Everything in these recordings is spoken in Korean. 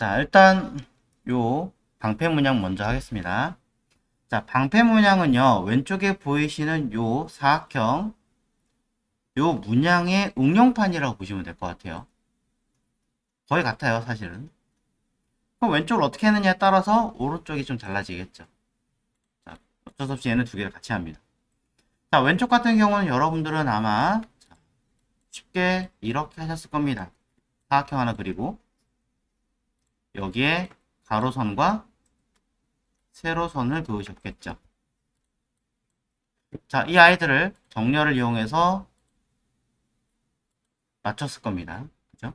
자, 일단 요 방패 문양 먼저 하겠습니다. 자, 방패 문양은요. 왼쪽에 보이시는 요 사각형 요 문양의 응용판이라고 보시면 될 것 같아요. 거의 같아요, 사실은. 그럼 왼쪽을 어떻게 했느냐에 따라서 오른쪽이 좀 달라지겠죠. 자, 어쩔 수 없이 얘는 두 개를 같이 합니다. 자, 왼쪽 같은 경우는 여러분들은 아마 자, 쉽게 이렇게 하셨을 겁니다. 사각형 하나 그리고 여기에 가로선과 세로선을 그으셨겠죠. 자, 이 아이들을 정렬을 이용해서 맞췄을 겁니다. 그죠?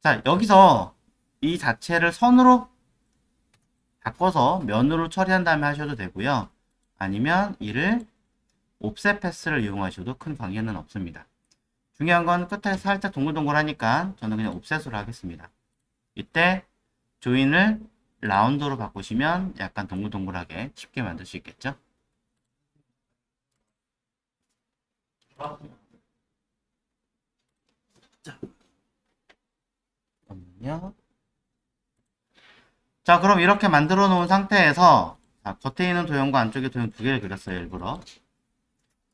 자, 여기서 이 자체를 선으로 바꿔서 면으로 처리한 다음에 하셔도 되고요. 아니면 이를 옵셋 패스를 이용하셔도 큰 관계는 없습니다. 중요한 건 끝에 살짝 동글동글하니까 저는 그냥 옵셋으로 하겠습니다. 이때 조인을 라운드로 바꾸시면 약간 동글동글하게 쉽게 만들 수 있겠죠? 잠깐만요. 자, 그럼 이렇게 만들어 놓은 상태에서 자, 겉에 있는 도형과 안쪽에 도형 두 개를 그렸어요, 일부러.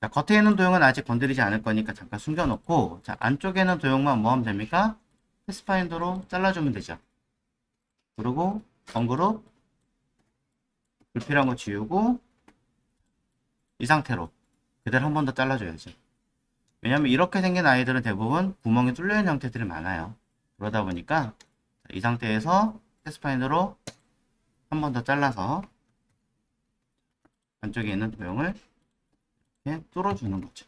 자, 겉에 있는 도형은 아직 건드리지 않을 거니까 잠깐 숨겨놓고 자, 안쪽에 있는 도형만 뭐 하면 됩니까? 패스파인더로 잘라주면 되죠. 그리고 번그룹 불필요한 거 지우고 이 상태로 그대로 한 번 더 잘라줘야죠. 왜냐면 이렇게 생긴 아이들은 대부분 구멍이 뚫려있는 형태들이 많아요. 그러다 보니까 이 상태에서 패스파인더로 한 번 더 잘라서 안쪽에 있는 도형을 이렇게 뚫어주는 거죠.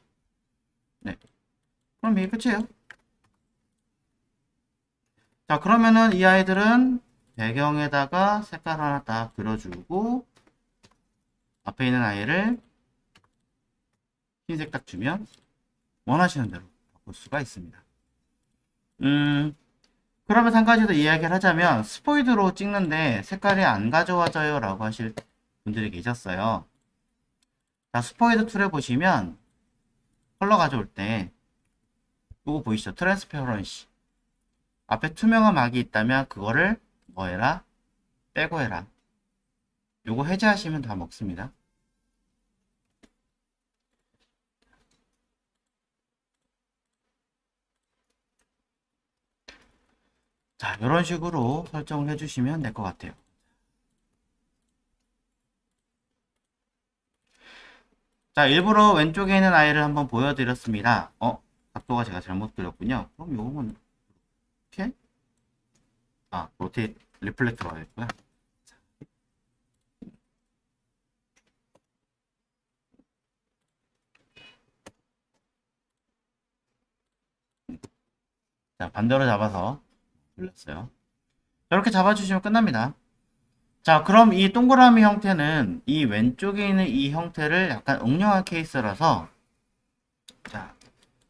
네. 그럼 이게 끝이에요. 자, 그러면은 이 아이들은 배경에다가 색깔 하나 딱 그려주고 앞에 있는 아이를 흰색 딱 주면 원하시는 대로 바꿀 수가 있습니다. 음, 그러면 한 가지 더 이야기를 하자면 스포이드로 찍는데 색깔이 안 가져와져요 라고 하실 분들이 계셨어요. 자, 스포이드 툴에 보시면 컬러 가져올 때 이거 보이시죠? 트랜스페어런시 앞에 투명한 막이 있다면 그거를 뭐 해라? 빼고 해라. 요거 해제하시면 다 먹습니다. 자, 이런 식으로 설정을 해주시면 될 것 같아요. 자, 일부러 왼쪽에 있는 아이를 한번 보여드렸습니다. 어? 각도가 제가 잘못 그렸군요. 그럼 이렇게 아, 로테이트 리플렉터가 되겠구나. 자, 반대로 잡아서 돌렸어요. 이렇게 잡아주시면 끝납니다. 자, 그럼 이 동그라미 형태는 이 왼쪽에 있는 이 형태를 약간 응용한 케이스라서 자,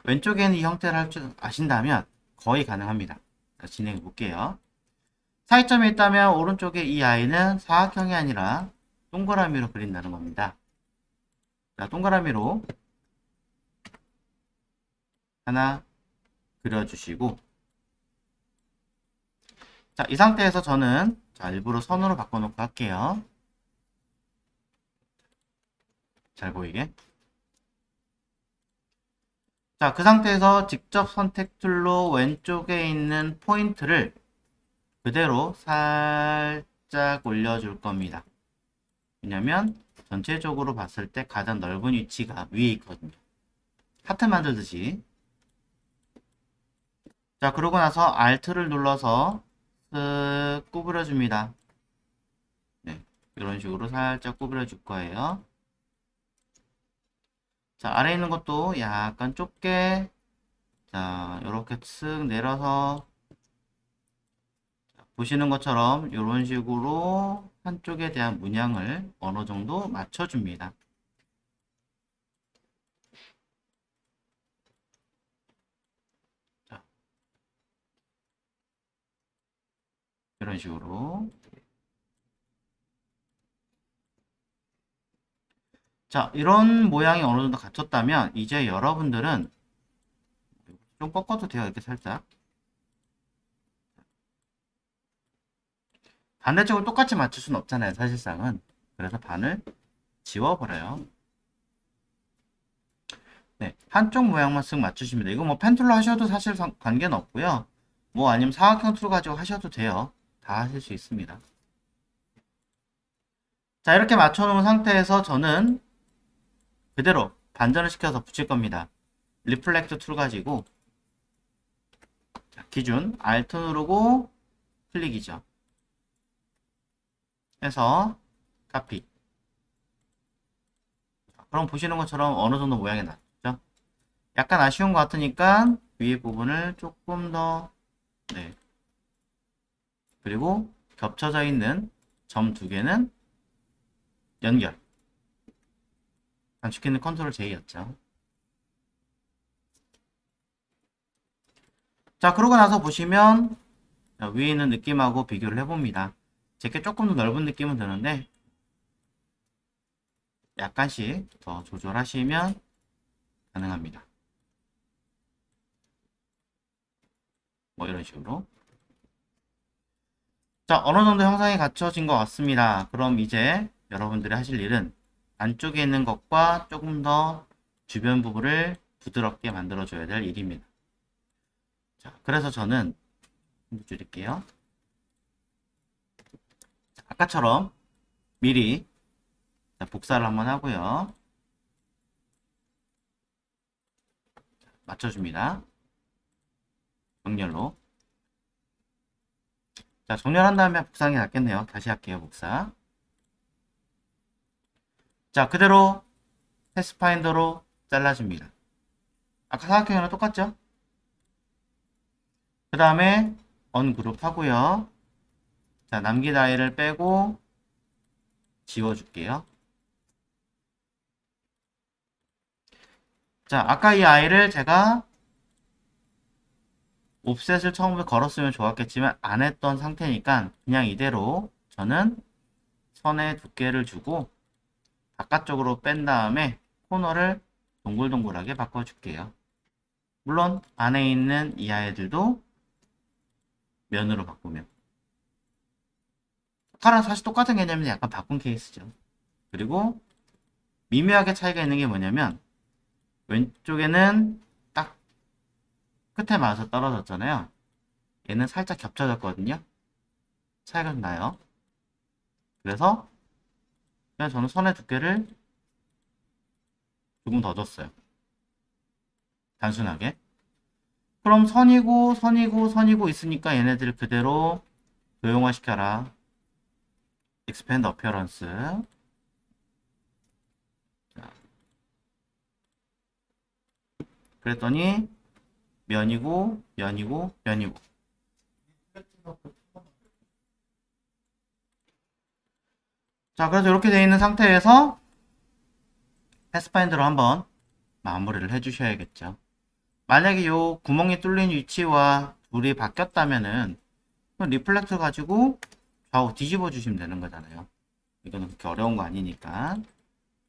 왼쪽에 있는 이 형태를 할 줄 아신다면 거의 가능합니다. 자, 진행해 볼게요. 차이점이 있다면 오른쪽에 이 아이는 사각형이 아니라 동그라미로 그린다는 겁니다. 자, 동그라미로 하나 그려주시고 자, 이 상태에서 저는 자, 일부러 선으로 바꿔놓고 할게요. 잘 보이게. 자, 그 상태에서 직접 선택 툴로 왼쪽에 있는 포인트를 그대로 살짝 올려줄 겁니다. 왜냐면 전체적으로 봤을 때 가장 넓은 위치가 위에 있거든요. 하트 만들듯이. 자, 그러고 나서 Alt를 눌러서 쓱 구부려 줍니다. 네, 이런 식으로 살짝 구부려 줄 거예요. 자, 아래 있는 것도 약간 좁게 자, 이렇게 쓱 내려서 보시는 것처럼 이런 식으로 한쪽에 대한 문양을 어느 정도 맞춰줍니다. 자, 이런 식으로 자, 이런 모양이 어느 정도 갖췄다면 이제 여러분들은 좀 꺾어도 돼요. 이렇게 살짝. 반대쪽을 똑같이 맞출 수는 없잖아요, 사실상은. 그래서 반을 지워버려요. 네, 한쪽 모양만 쓱 맞추시면 돼요. 이거 뭐 펜툴로 하셔도 사실 상- 관계는 없고요. 뭐 아니면 사각형 툴 가지고 하셔도 돼요. 다 하실 수 있습니다. 자, 이렇게 맞춰놓은 상태에서 저는 그대로 반전을 시켜서 붙일 겁니다. 리플렉트 툴 가지고 자, 기준 Alt 누르고 클릭이죠. 해서 카피. 자, 그럼 보시는 것처럼 어느 정도 모양이 났죠. 약간 아쉬운 것 같으니까 위에 부분을 조금 더 네. 그리고 겹쳐져 있는 점 두 개는 연결. 단축키는 컨트롤 J였죠. 자, 그러고 나서 보시면 자, 위에 있는 느낌하고 비교를 해봅니다. 제게 조금 더 넓은 느낌은 드는데 약간씩 더 조절하시면 가능합니다. 뭐 이런 식으로 자 어느 정도 형상이 갖춰진 것 같습니다. 그럼 이제 여러분들이 하실 일은 안쪽에 있는 것과 조금 더 주변 부분을 부드럽게 만들어 줘야 될 일입니다. 자 그래서 저는 좀 줄일게요. 자, 아까처럼 미리 자, 복사를 한번 하고요. 자, 맞춰줍니다. 정렬로. 자, 정렬한 다음에 복사하는 게 낫겠네요. 다시 할게요, 복사. 자, 그대로 패스파인더로 잘라줍니다. 아까 사각형이랑 똑같죠? 그 다음에 언그룹 하고요. 자, 남긴 아이를 빼고 지워줄게요. 자, 아까 이 아이를 제가 옵셋을 처음에 걸었으면 좋았겠지만 안 했던 상태니까 그냥 이대로 저는 선의 두께를 주고 바깥쪽으로 뺀 다음에 코너를 동글동글하게 바꿔줄게요. 물론 안에 있는 이 아이들도 면으로 바꾸면 아까랑 사실 똑같은 개념인데 약간 바꾼 케이스죠. 그리고 미묘하게 차이가 있는 게 뭐냐면 왼쪽에는 딱 끝에 맞아서 떨어졌잖아요. 얘는 살짝 겹쳐졌거든요. 차이가 좀 나요. 그래서 그냥 저는 선의 두께를 조금 더 줬어요. 단순하게. 그럼 선이고 선이고 선이고 있으니까 얘네들 그대로 도형화 시켜라. Expand appearance. 자. 그랬더니 면이고 면이고 면이고 자 그래서 이렇게 되어 있는 상태에서 패스파인더로 한번 마무리를 해 주셔야겠죠 만약에 요 구멍이 뚫린 위치와 둘이 바뀌었다면은 리플렉터 가지고 좌우 뒤집어 주시면 되는 거잖아요 이거는 그렇게 어려운 거 아니니까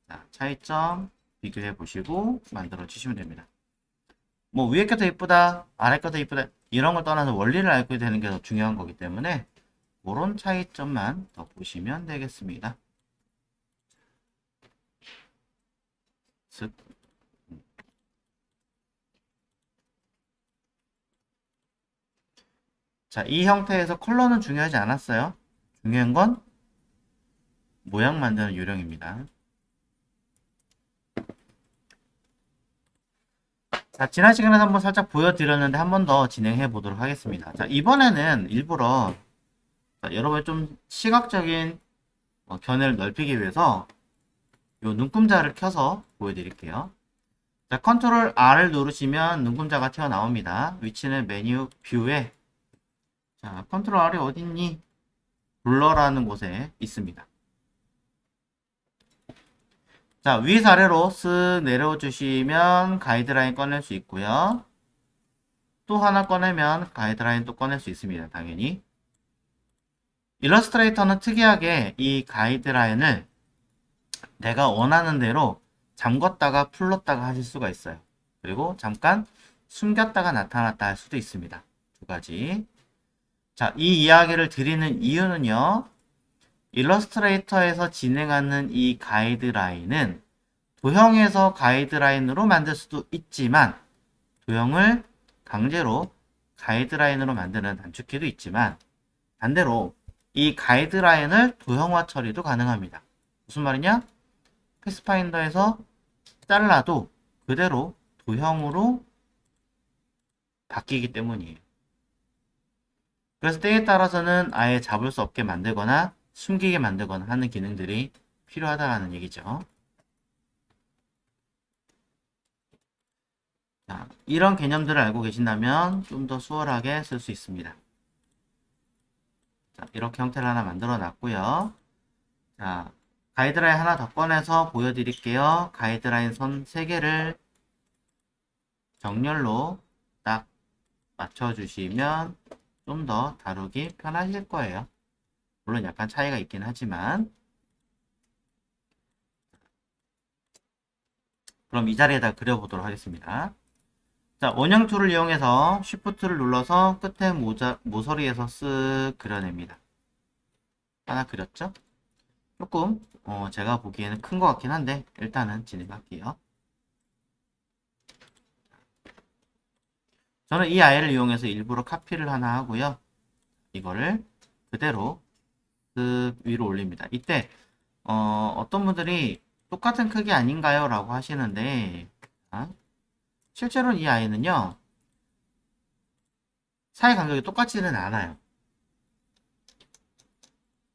자 차이점 비교해 보시고 만들어 주시면 됩니다 뭐 위에 게더 이쁘다 아래 게더 이쁘다 이런 걸 떠나서 원리를 알고 되는 게 더 중요한 거기 때문에 그런 차이점만 더 보시면 되겠습니다. 쓱. 자, 이 형태에서 컬러는 중요하지 않았어요. 중요한 건 모양 만드는 요령입니다. 자, 지난 시간에 한번 살짝 보여드렸는데 한 번 더 진행해 보도록 하겠습니다. 자, 이번에는 일부러 자, 여러분의 좀 시각적인 어, 견해를 넓히기 위해서 요 눈금자를 켜서 보여드릴게요. 자, 컨트롤 R을 누르시면 눈금자가 튀어나옵니다. 위치는 메뉴 뷰에 자, 컨트롤 R이 어딨니? 블러라는 곳에 있습니다. 자, 위에서 아래로 쓱 내려주시면 가이드라인 꺼낼 수 있고요. 또 하나 꺼내면 가이드라인 또 꺼낼 수 있습니다. 당연히. 일러스트레이터는 특이하게 이 가이드라인을 내가 원하는 대로 잠궜다가 풀렀다가 하실 수가 있어요. 그리고 잠깐 숨겼다가 나타났다 할 수도 있습니다. 두 가지. 자, 이 이야기를 드리는 이유는요. 일러스트레이터에서 진행하는 이 가이드라인은 도형에서 가이드라인으로 만들 수도 있지만 도형을 강제로 가이드라인으로 만드는 단축키도 있지만 반대로 이 가이드라인을 도형화 처리도 가능합니다. 무슨 말이냐? 패스파인더에서 잘라도 그대로 도형으로 바뀌기 때문이에요. 그래서 때에 따라서는 아예 잡을 수 없게 만들거나 숨기게 만들거나 하는 기능들이 필요하다는 얘기죠. 자, 이런 개념들을 알고 계신다면 좀 더 수월하게 쓸 수 있습니다. 자, 이렇게 형태를 하나 만들어 놨고요. 자, 가이드라인 하나 더 꺼내서 보여드릴게요. 가이드라인 선 3개를 정렬로 딱 맞춰주시면 좀 더 다루기 편하실 거예요. 물론 약간 차이가 있긴 하지만 그럼 이 자리에다 그려보도록 하겠습니다. 자, 원형 툴을 이용해서 Shift를 눌러서 끝에 모자, 모서리에서 쓱 그려냅니다. 하나 그렸죠? 조금 어, 제가 보기에는 큰 것 같긴 한데 일단은 진행할게요. 저는 이 아이를 이용해서 일부러 카피를 하나 하고요. 이거를 그대로 쓱 위로 올립니다. 이때 어, 어떤 분들이 똑같은 크기 아닌가요? 라고 하시는데 자, 실제로는 이 아이는요 사이 간격이 똑같지는 않아요.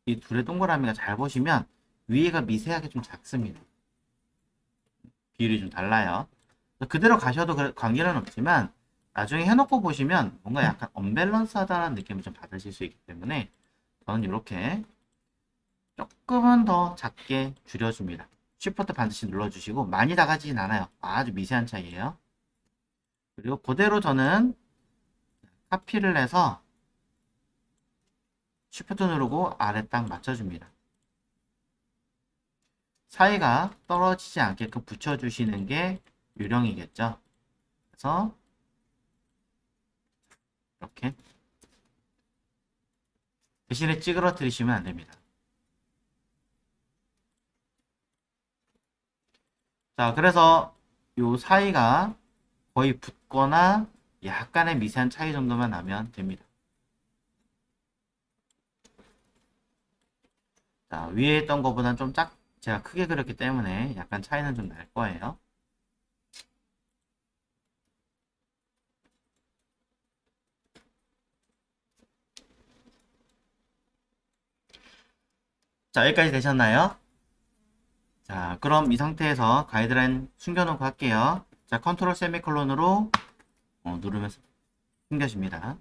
이 둘의 동그라미가 잘 보시면 위에가 미세하게 좀 작습니다. 비율이 좀 달라요. 그대로 가셔도 그- 관계는 없지만 나중에 해놓고 보시면 뭔가 약간 언밸런스하다는 느낌을 좀 받으실 수 있기 때문에 저는 이렇게 조금은 더 작게 줄여줍니다. 쉬프트 반드시 눌러주시고 많이 나가지진 않아요. 아주 미세한 차이에요. 그리고 그대로 저는 카피를 해서 쉬프트 누르고 아래 딱 맞춰줍니다. 사이가 떨어지지 않게끔 붙여주시는 게 요령이겠죠. 그래서 이렇게 대신에 찌그러뜨리시면 안 됩니다. 자, 그래서 요 사이가 거의 붙거나 약간의 미세한 차이 정도만 나면 됩니다. 자, 위에 있던 것보다는 좀 작, 제가 크게 그렸기 때문에 약간 차이는 좀 날 거예요. 자, 여기까지 되셨나요? 자, 그럼 이 상태에서 가이드라인 숨겨놓고 할게요. 자, 컨트롤 세미콜론으로 어, 누르면서 숨겨집니다.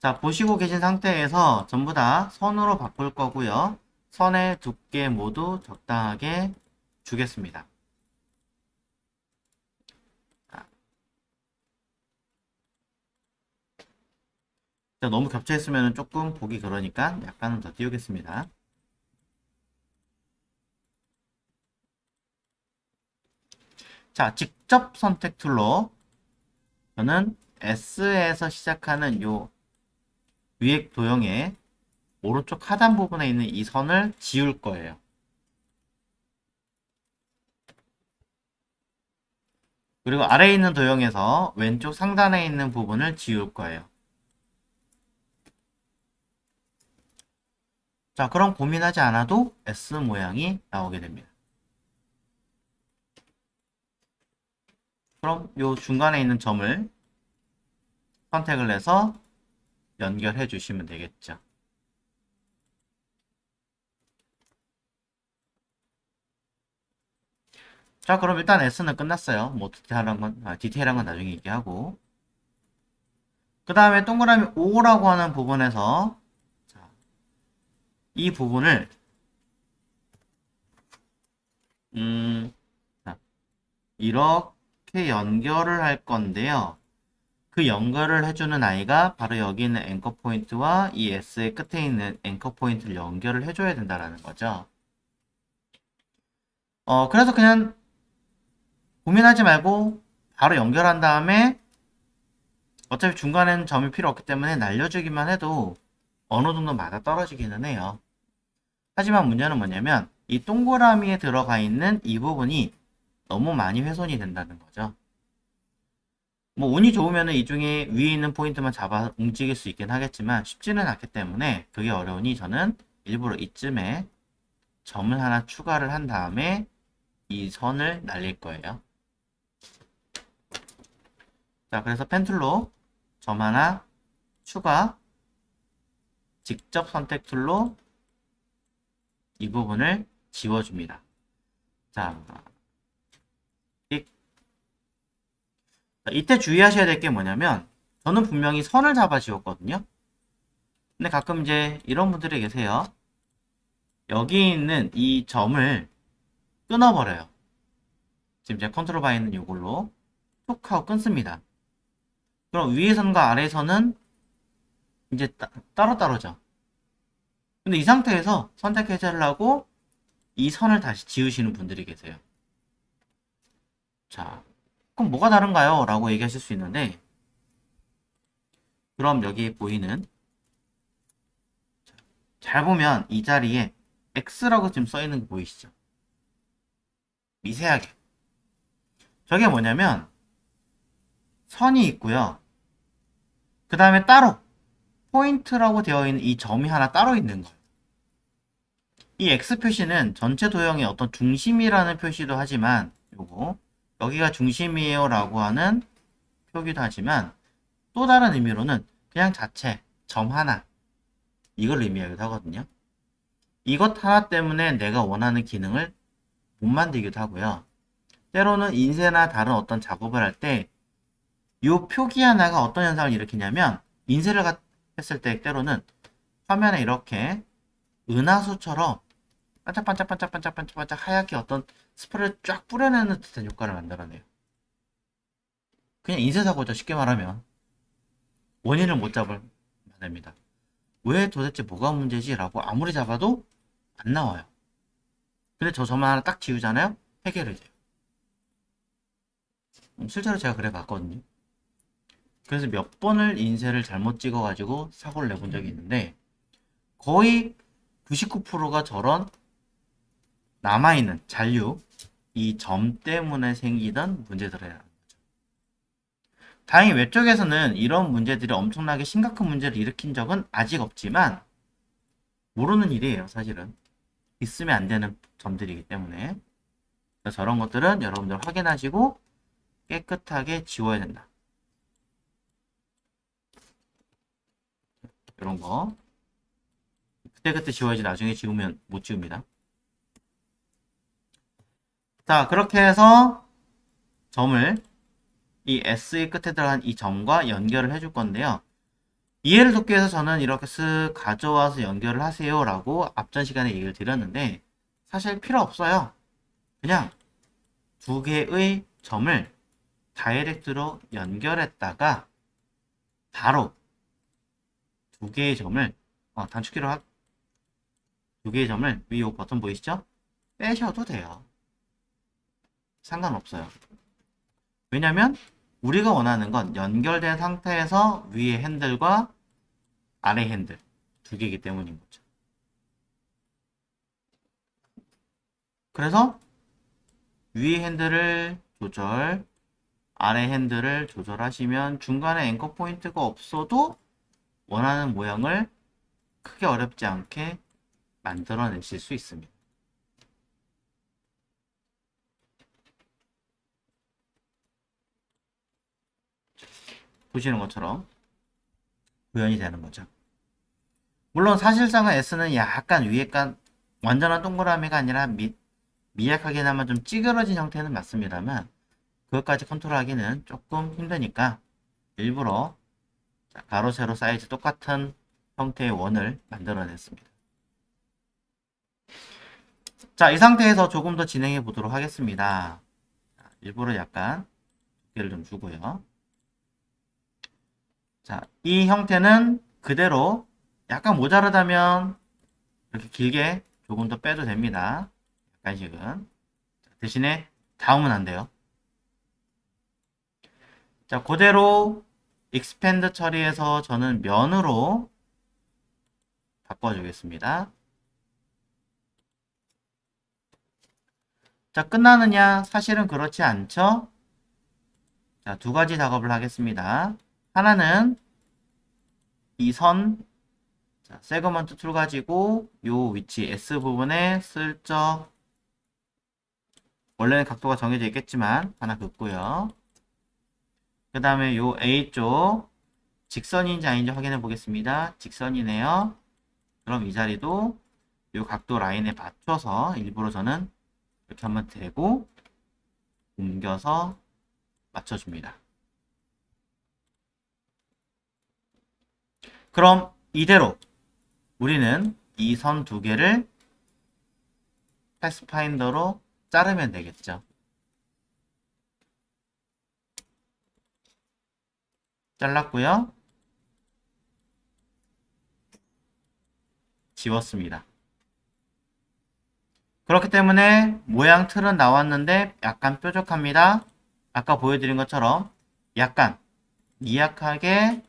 자, 보시고 계신 상태에서 전부 다 선으로 바꿀 거고요. 선의 두께 모두 적당하게 주겠습니다. 너무 겹쳐 있으면 조금 보기 그러니까 약간은 더 띄우겠습니다. 자, 직접 선택 툴로 저는 S에서 시작하는 요 위에 도형의 오른쪽 하단 부분에 있는 이 선을 지울 거예요. 그리고 아래에 있는 도형에서 왼쪽 상단에 있는 부분을 지울 거예요. 자, 그럼 고민하지 않아도 S 모양이 나오게 됩니다. 그럼 요 중간에 있는 점을 선택을 해서 연결해 주시면 되겠죠. 자, 그럼 일단 S는 끝났어요. 뭐 디테일한 건, 아, 디테일한 건 나중에 얘기하고. 그 다음에 동그라미 5라고 하는 부분에서 자, 이 부분을 음, 자, 이렇게 연결을 할 건데요. 그 연결을 해주는 아이가 바로 여기 있는 앵커 포인트와 이 S의 끝에 있는 앵커 포인트를 연결을 해줘야 된다라는 거죠. 어, 그래서 그냥 고민하지 말고 바로 연결한 다음에 어차피 중간에는 점이 필요 없기 때문에 날려주기만 해도 어느 정도 맞아 떨어지기는 해요. 하지만 문제는 뭐냐면 이 동그라미에 들어가 있는 이 부분이 너무 많이 훼손이 된다는 거죠. 뭐 운이 좋으면 이 중에 위에 있는 포인트만 잡아 움직일 수 있긴 하겠지만 쉽지는 않기 때문에 그게 어려우니 저는 일부러 이쯤에 점을 하나 추가를 한 다음에 이 선을 날릴 거예요. 자, 그래서 펜툴로 점 하나 추가 직접 선택 툴로 이 부분을 지워줍니다. 자, 이때 주의하셔야 될 게 뭐냐면 저는 분명히 선을 잡아 지웠거든요. 근데 가끔 이제 이런 분들이 계세요. 여기 있는 이 점을 끊어버려요. 지금 제가 컨트롤 바에 있는 이걸로 톡 하고 끊습니다. 그럼 위에선과 아래에서는 이제 따, 따로따로죠. 근데 이 상태에서 선택 해제를 하고 이 선을 다시 지우시는 분들이 계세요. 자, 그럼 뭐가 다른가요? 라고 얘기하실 수 있는데 그럼 여기 보이는 자, 잘 보면 이 자리에 X라고 지금 써 있는 거 보이시죠? 미세하게. 저게 뭐냐면 선이 있고요. 그 다음에 따로 포인트라고 되어 있는 이 점이 하나 따로 있는 거예요. 이 X 표시는 전체 도형의 어떤 중심이라는 표시도 하지만 요거 여기가 중심이에요 라고 하는 표기도 하지만 또 다른 의미로는 그냥 자체 점 하나 이걸 의미하기도 하거든요. 이것 하나 때문에 내가 원하는 기능을 못 만들기도 하고요. 때로는 인쇄나 다른 어떤 작업을 할 때 이 표기 하나가 어떤 현상을 일으키냐면 인쇄를 가- 했을 때 때로는 화면에 이렇게 은하수처럼 반짝반짝반짝반짝반짝반짝 하얗게 어떤 스프레를 쫙 뿌려내는 듯한 효과를 만들어내요. 그냥 인쇄사고죠. 쉽게 말하면. 원인을 못 잡을 만듭니다. 왜 도대체 뭐가 문제지? 라고 아무리 잡아도 안 나와요. 근데 저 점만 하나 딱 지우잖아요? 해결이 돼요. 음, 실제로 제가 그래 봤거든요. 그래서 몇 번을 인쇄를 잘못 찍어가지고 사고를 내본 적이 있는데 거의 99%가 저런 남아있는 잔류 이 점 때문에 생기던 문제들이라는 거죠. 다행히 외쪽에서는 이런 문제들이 엄청나게 심각한 문제를 일으킨 적은 아직 없지만 모르는 일이에요 사실은 있으면 안 되는 점들이기 때문에 저런 것들은 여러분들 확인하시고 깨끗하게 지워야 된다. 이런 거 그때그때 지워야지 나중에 지우면 못 지웁니다. 자, 그렇게 해서 점을 이 S의 끝에 들어간 이 점과 연결을 해줄 건데요. 이해를 돕기 위해서 저는 이렇게 쓱 가져와서 연결을 하세요 라고 앞전 시간에 얘기를 드렸는데 사실 필요 없어요. 그냥 두 개의 점을 다이렉트로 연결했다가 바로 두 개의 점을 어, 단축키로 하, 두 개의 점을 위요 버튼 보이시죠? 빼셔도 돼요. 상관없어요. 왜냐면 우리가 원하는 건 연결된 상태에서 위의 핸들과 아래 핸들 두 개이기 때문인 거죠. 그래서 위의 핸들을 조절, 아래 핸들을 조절하시면 중간에 앵커 포인트가 없어도 원하는 모양을 크게 어렵지 않게 만들어내실 수 있습니다. 보시는 것처럼 구현이 되는 거죠. 물론 사실상은 S는 약간 위에가 완전한 동그라미가 아니라 미, 미약하게나마 좀 찌그러진 형태는 맞습니다만 그것까지 컨트롤하기는 조금 힘드니까 일부러 자, 가로 세로 사이즈 똑같은 형태의 원을 만들어냈습니다. 자, 이 상태에서 조금 더 진행해 보도록 하겠습니다. 자, 일부러 약간 두께를 좀 주고요. 자, 이 형태는 그대로 약간 모자르다면 이렇게 길게 조금 더 빼도 됩니다. 약간씩은. 자, 대신에 닿으면 안 돼요. 자, 그대로 expand 처리해서 저는 면으로 바꿔주겠습니다. 자, 끝나느냐? 사실은 그렇지 않죠? 자, 두 가지 작업을 하겠습니다. 하나는 이 선, 자, 세그먼트 툴 가지고 요 위치 S 부분에 슬쩍 원래는 각도가 정해져 있겠지만 하나 긋고요. 그 다음에 요 A쪽 직선인지 아닌지 확인해 보겠습니다. 직선이네요. 그럼 이 자리도 요 각도 라인에 맞춰서 일부러 저는 이렇게 한번 대고 옮겨서 맞춰줍니다. 그럼 이대로 우리는 이 선 두 개를 패스파인더로 자르면 되겠죠. 잘랐고요. 지웠습니다. 그렇기 때문에 모양 틀은 나왔는데 약간 뾰족합니다. 아까 보여드린 것처럼 약간 미약하게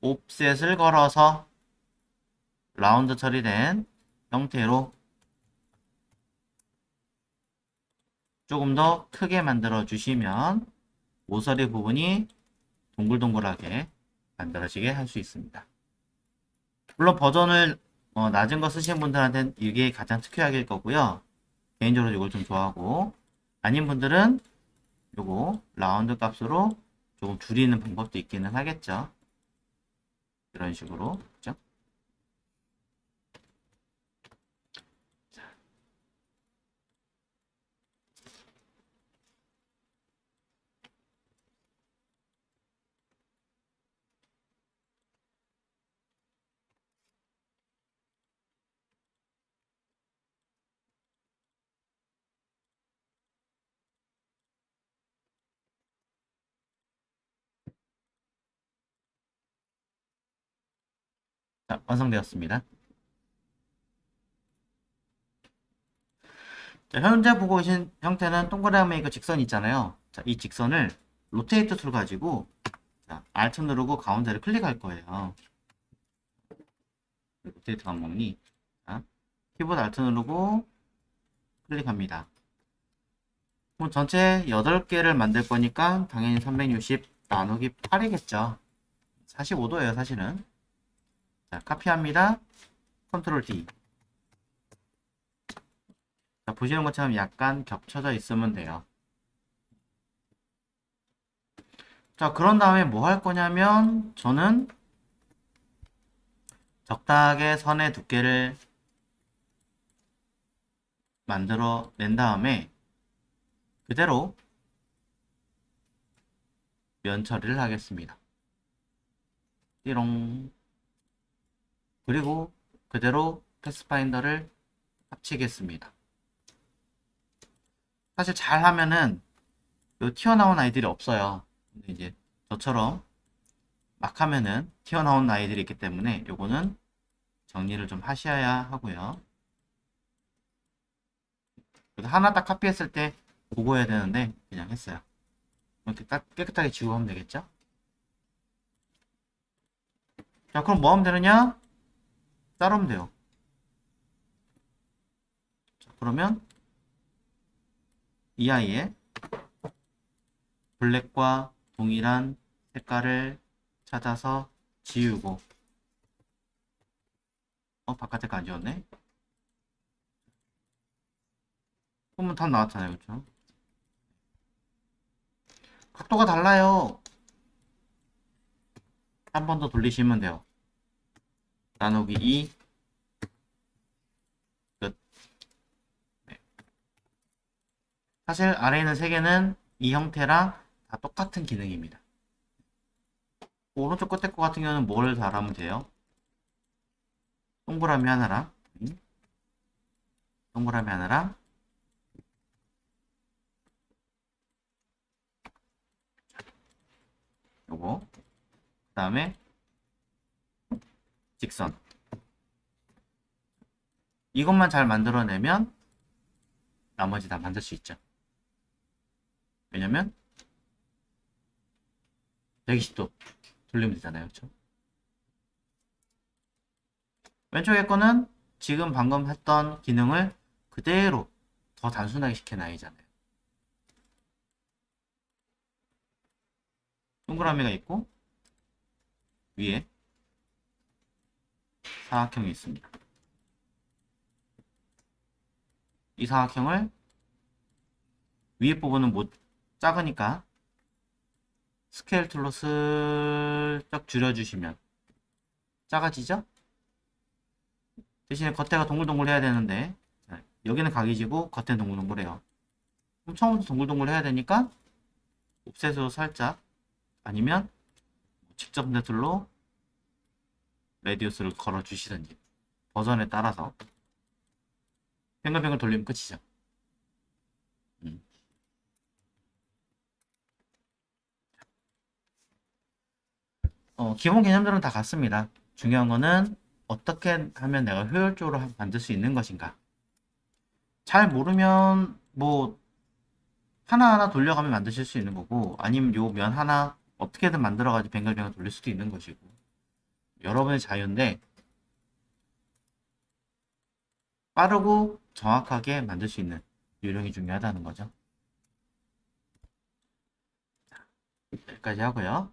옵셋을 걸어서 라운드 처리된 형태로 조금 더 크게 만들어 주시면 모서리 부분이 동글동글하게 만들어지게 할 수 있습니다. 물론 버전을 어, 낮은 거 쓰시는 분들한테는 이게 가장 특효약일 거고요. 개인적으로 이걸 좀 좋아하고 아닌 분들은 요거 라운드 값으로 조금 줄이는 방법도 있기는 하겠죠. 이런 식으로 그죠? 자, 완성되었습니다. 자, 현재 보고 계신 형태는 동그라미 그 직선 있잖아요. 자, 이 직선을 로테이트 툴 가지고 자, Alt 누르고 가운데를 클릭할 거예요. 로테이트 감목니 자, 키보드 Alt 누르고 클릭합니다. 그럼 전체 8개를 만들 거니까 당연히 360 나누기 8이겠죠. 45도예요, 사실은. 자, 카피합니다. 컨트롤 D. 자, 보시는 것처럼 약간 겹쳐져 있으면 돼요. 자, 그런 다음에 뭐 할 거냐면, 저는 적당하게 선의 두께를 만들어 낸 다음에, 그대로 면 처리를 하겠습니다. 띠롱. 그리고 그대로 패스파인더를 합치겠습니다. 사실 잘 하면은 요 튀어나온 아이들이 없어요. 근데 이제 저처럼 막 하면은 튀어나온 아이들이 있기 때문에 요거는 정리를 좀 하셔야 하고요. 하나 딱 카피했을 때 보고 해야 되는데 그냥 했어요. 이렇게 딱 깨끗하게 지우고 하면 되겠죠? 자, 그럼 뭐 하면 되느냐? 자르면 돼요. 자, 그러면 이 아이의 블랙과 동일한 색깔을 찾아서 지우고 어 바깥에 안 지웠네. 그러면 답 나왔잖아요 그쵸? 각도가 달라요. 한 번 더 돌리시면 돼요 나누기 2 끝. 네. 사실 아래에 있는 세 개는 이 형태랑 다 똑같은 기능입니다. 오른쪽 끝에 거 같은 경우는 뭘 달하면 돼요? 동그라미 하나랑 음. 동그라미 하나랑 요거 그 다음에 직선. 이것만 잘 만들어내면 나머지 다 만들 수 있죠. 왜냐면 120도 돌리면 되잖아요. 그쵸? 왼쪽에 거는 지금 방금 했던 기능을 그대로 더 단순하게 시켜놔야잖아요. 동그라미가 있고 위에 사각형이 있습니다. 이 사각형을 위에 부분은 못 작으니까 스케일 툴로 슬쩍 줄여주시면 작아지죠? 대신에 겉에가 동글동글 해야 되는데 자, 여기는 각이지고 겉에는 동글동글해요. 그럼 처음부터 동글동글 해야 되니까 옵셋으로 살짝 아니면 직접 네툴로 레디우스를 걸어 주시든지 버전에 따라서 뱅글뱅글 돌리면 끝이죠. 음. 어, 기본 개념들은 다 같습니다. 중요한 거는 어떻게 하면 내가 효율적으로 하- 만들 수 있는 것인가. 잘 모르면 뭐 하나하나 돌려가며 만드실 수 있는 거고 아니면 요 면 하나 어떻게든 만들어가지고 뱅글뱅글 돌릴 수도 있는 것이고 여러분의 자유인데 빠르고 정확하게 만들 수 있는 요령이 중요하다는 거죠. 여기까지 하고요.